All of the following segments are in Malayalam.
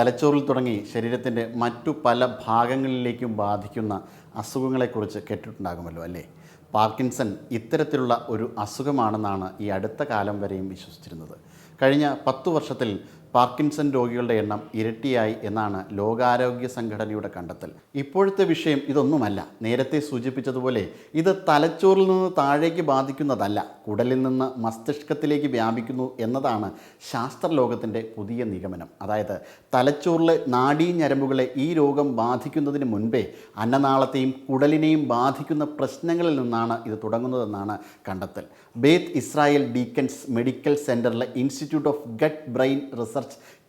തലച്ചോറിൽ തുടങ്ങി ശരീരത്തിന്റെ മറ്റു പല ഭാഗങ്ങളിലേക്കും ബാധിക്കുന്ന അസുഖങ്ങളെക്കുറിച്ച് കേട്ടിട്ടുണ്ടാകുമല്ലോ അല്ലേ? പാർക്കിൻസൺ ഇത്തരത്തിലുള്ള ഒരു അസുഖമാണെന്നാണ് ഈ അടുത്ത കാലം വരെയും വിശ്വസിച്ചിരുന്നത്. കഴിഞ്ഞ പത്തു വർഷത്തിൽ പാർക്കിൻസൺ രോഗികളുടെ എണ്ണം ഇരട്ടിയായി എന്നാണ് ലോകാരോഗ്യ സംഘടനയുടെ കണ്ടെത്തൽ. ഇപ്പോഴത്തെ വിഷയം ഇതൊന്നുമല്ല. നേരത്തെ സൂചിപ്പിച്ചതുപോലെ ഇത് തലച്ചോറിൽ നിന്ന് താഴേക്ക് ബാധിക്കുന്നതല്ല. കുടലിൽ നിന്ന് മസ്തിഷ്കത്തിലേക്ക് വ്യാപിക്കുന്നു എന്നതാണ് ശാസ്ത്രലോകത്തിന്റെ പുതിയ നിഗമനം. അതായത് തലച്ചോറിലെ നാഡീഞരമ്പുകളെ ഈ രോഗം ബാധിക്കുന്നതിന് മുൻപേ അന്നനാളത്തെയും കുടലിനെയും ബാധിക്കുന്ന പ്രശ്നങ്ങളിൽ നിന്നാണ് ഇത് തുടങ്ങുന്നതെന്നാണ് കണ്ടെത്തൽ. ബേത്ത് ഇസ്രായേൽ ഡീക്കൻസ് മെഡിക്കൽ സെന്ററിലെ institute of gut brain research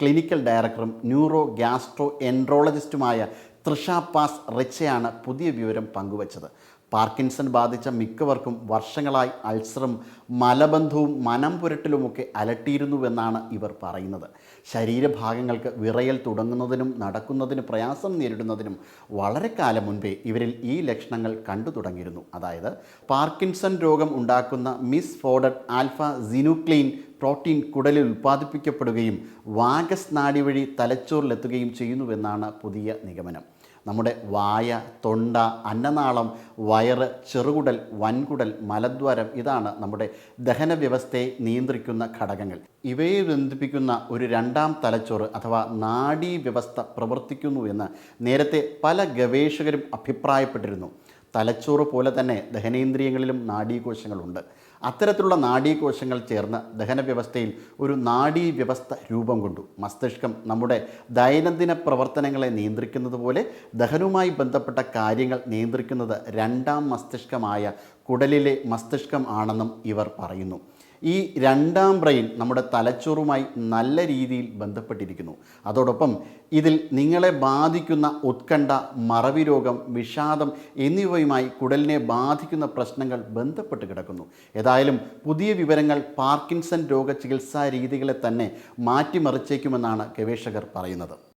clinical ഡയറക്ടറും ന്യൂറോ ഗ്യാസ്ട്രോ എൻട്രോളജിസ്റ്റുമായ തൃഷ പാസ് റിച്ചയാണ് പുതിയ വിവരം പങ്കുവച്ചത്. പാർക്കിൻസൺ ബാധിച്ച മിക്കവർക്കും വർഷങ്ങളായി അൾസറും മലബന്ധവും മനം പുരട്ടലുമൊക്കെ അലട്ടിയിരുന്നുവെന്നാണ് ഇവർ പറയുന്നത്. ശരീരഭാഗങ്ങൾക്ക് വിറയൽ തുടങ്ങുന്നതിനും നടക്കുന്നതിന് പ്രയാസം നേരിടുന്നതിനും വളരെ കാലം മുൻപേ ഇവരിൽ ഈ ലക്ഷണങ്ങൾ കണ്ടു തുടങ്ങിയിരുന്നു. അതായത് പാർക്കിൻസൺ രോഗം ഉണ്ടാക്കുന്ന misfolded alpha synuclein protein കുടലിൽ ഉൽപ്പാദിപ്പിക്കപ്പെടുകയും വാഗസ് നാഡി വഴി തലച്ചോറിലെത്തുകയും ചെയ്യുന്നുവെന്നാണ് പുതിയ നിഗമനം. നമ്മുടെ വായ തൊണ്ട അന്നനാളം വയറ് ചെറുകുടൽ വൻകുടൽ മലദ്വാരം ഇതാണ് നമ്മുടെ ദഹന വ്യവസ്ഥയെ നിയന്ത്രിക്കുന്ന ഘടകങ്ങൾ. ഇവയെ ബന്ധിപ്പിക്കുന്ന ഒരു രണ്ടാം തലച്ചോറ് അഥവാ നാഡീ വ്യവസ്ഥ പ്രവർത്തിക്കുന്നു എന്ന് നേരത്തെ പല ഗവേഷകരും അഭിപ്രായപ്പെട്ടിരുന്നു. തലച്ചോറ് പോലെ തന്നെ ദഹനേന്ദ്രിയങ്ങളിലും നാഡീകോശങ്ങളുണ്ട്. അത്തരത്തിലുള്ള നാഡീകോശങ്ങൾ ചേർന്ന് ദഹന വ്യവസ്ഥയിൽ ഒരു നാഡീ വ്യവസ്ഥ രൂപം കൊണ്ടു. മസ്തിഷ്കം നമ്മുടെ ദൈനംദിന പ്രവർത്തനങ്ങളെ നിയന്ത്രിക്കുന്നത് പോലെ ദഹനവുമായി ബന്ധപ്പെട്ട കാര്യങ്ങൾ നിയന്ത്രിക്കുന്നത് രണ്ടാം മസ്തിഷ്കമായ കുടലിലെ മസ്തിഷ്കം ആണെന്നും ഇവർ പറയുന്നു. ഈ രണ്ടാം ബ്രെയിൻ നമ്മുടെ തലച്ചോറുമായി നല്ല രീതിയിൽ ബന്ധപ്പെട്ടിരിക്കുന്നു. അതോടൊപ്പം ഇതിൽ നിങ്ങളെ ബാധിക്കുന്ന ഉത്കണ്ഠ മറവി രോഗം വിഷാദം എന്നിവയുമായി കുടലിനെ ബാധിക്കുന്ന പ്രശ്നങ്ങൾ ബന്ധപ്പെട്ട് കിടക്കുന്നു. ഏതായാലും പുതിയ വിവരങ്ങൾ പാർക്കിൻസൺ രോഗ ചികിത്സാ രീതികളെ തന്നെ മാറ്റിമറിച്ചേക്കുമെന്നാണ് ഗവേഷകർ പറയുന്നത്.